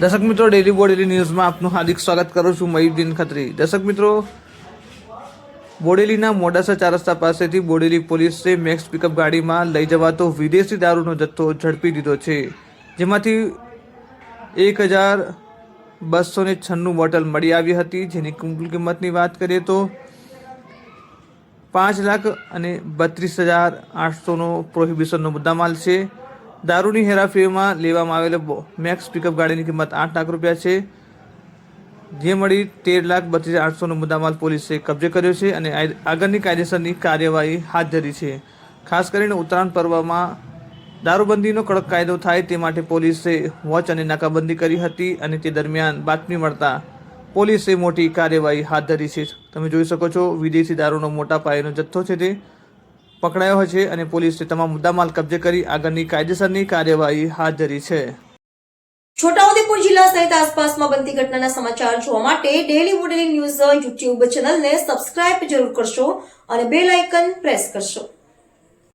દર્શક મિત્રો ડેલી બોડેલી ન્યૂઝમાં આપનું હાર્દિક સ્વાગત કરું છું મયુદ્દીન ખત્રી. દર્શક મિત્રો, બોડેલીના મોડાસા ચાર રસ્તા પાસેથી બોડેલી પોલીસે મેક્સ પિકઅપ ગાડીમાં લઈ જવાતો વિદેશી દારૂનો જથ્થો ઝડપી દીધો છે, જેમાંથી એક હજાર બસો ને છન્નું બોટલ મળી આવી હતી. જેની કુલ કિંમતની વાત કરીએ તો પાંચ લાખ અને બત્રીસ હજાર આઠસોનો પ્રોહિબિશનનો મુદ્દામાલ છે. દારૂની હેરાફેરીમાં લેવામાં આવેલ મેક્સ પિકઅપ ગાડીની કિંમત આઠ લાખ રૂપિયા છે. જે મળી તેર લાખ બત્રીસ આઠસોનો મુદ્દામાલ પોલીસે કબજે કર્યો છે અને આગળની કાયદેસરની કાર્યવાહી હાથ ધરી છે. ખાસ કરીને ઉત્તરાયણ પર્વમાં દારૂબંધીનો કડક કાયદો થાય તે માટે પોલીસે વોચ અને નાકાબંધી કરી હતી અને તે દરમિયાન બાતમી મળતા પોલીસે મોટી કાર્યવાહી હાથ ધરી છે. તમે જોઈ શકો છો, વિદેશી દારૂનો મોટા પાયેનો જથ્થો છે તે. પકડાયો છે અને પોલીસે તમામ મુદ્દામાલ કબજે કરી આગળની કાયદેસરની કાર્યવાહી હાથ ધરી છે. છોટાઉદેપુર જિલ્લા સહિત આસપાસમાં બનતી ઘટનાના સમાચાર જોવા માટે ડેલી મોડેલિંગ ન્યૂઝ યુટ્યુબ ચેનલને સબસ્ક્રાઇબ જરૂર કરશો અને બેલ આઇકન પ્રેસ કરશો.